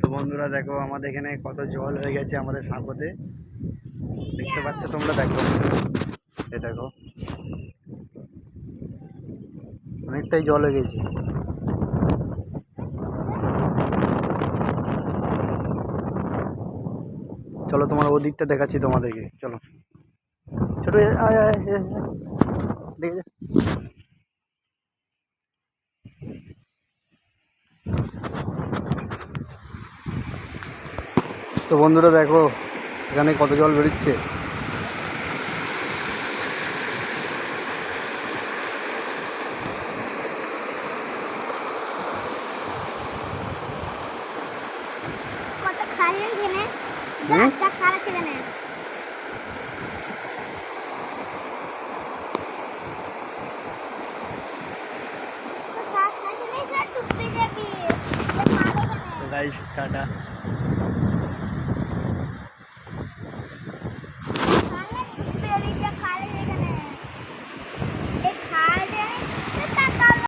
তো বন্ধুরা দেখো, আমাদের এখানে কত জল হয়ে গেছে আমাদের সাঁকোতে। দেখতে পাচ্ছ তোমরা, দেখো। এ দেখো। অনেকটাই জল হয়ে গেছে। চলো, তোমার ওদিকটা দেখাচ্ছি তোমাদেরকে। চলো। ছোট। দেখে তো বন্ধুরা দেখো এখানে কত জল বেরোচ্ছে। কত খাইলেন